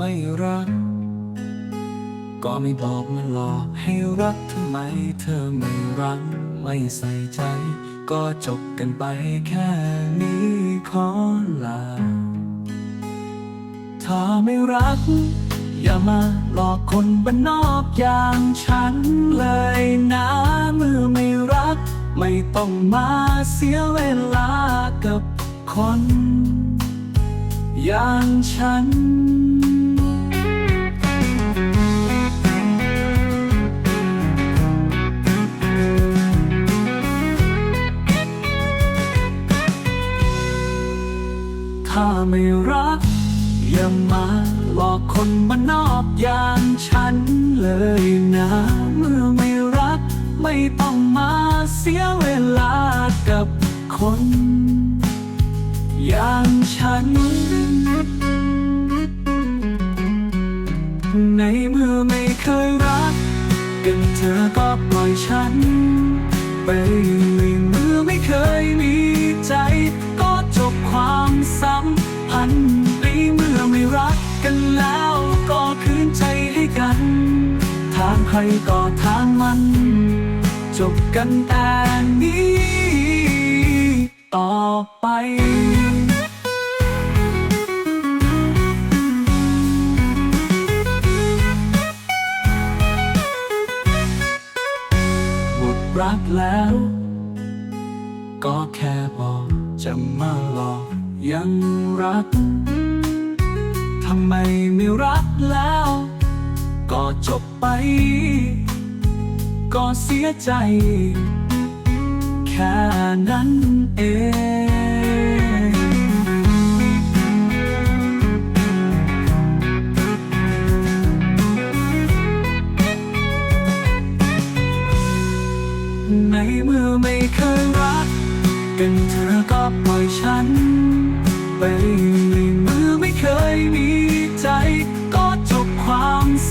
ไม่รัก ก็ไม่บอกไม่หลอกให้รักทำไม เธอไม่รัก ไม่ใส่ใจ ก็จบกันไปแค่นี้ขอลาถ้าไม่รัก อย่ามาหลอกคนบ้านนอกอย่างฉันเลยนะเมื่อไม่รัก ไม่ต้องมาเสียเวลากับคนอย่างฉัน ถ้าไม่รัก อย่ามาหลอกคนมานนอกอย่างฉันเลยนะเมื่อไม่รัก ไม่ต้องมาเสียเวลากับคน อย่างฉัน ในเมื่อไม่เคยรัก กันเธอก็ปล่อยฉัน ไปเลยเมื่อไม่เคยมี นใจให้กัน ทางใครก็ทางมัน จบกันแต่นี้ ต่อไปหมดรักแล้ว ก็แค่บอกจะมาหลอกยังรัก ทำไมไม่รักแล้ว ก็จบไป ก็เสียใจ แค่นั้นเองในเมื่อไม่เคยรัก กันเธอก็ปล่อยฉันไป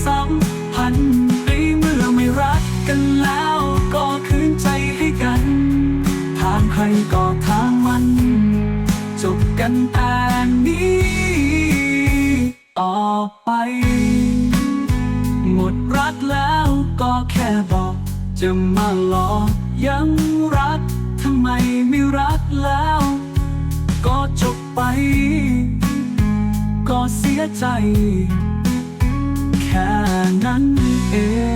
สัมพันธ์ในเมื่อไม่รักกันแล้วก็คืนใจให้กัน ทางใครก็ทางมัน จบกันแต่นี้ต่อไป หมดรักแล้วก็แค่บอก จะมาหลอกยังรักทำไมไม่รักแล้ว ก็จบไป ก็เสียใจ แค่นั้นเอง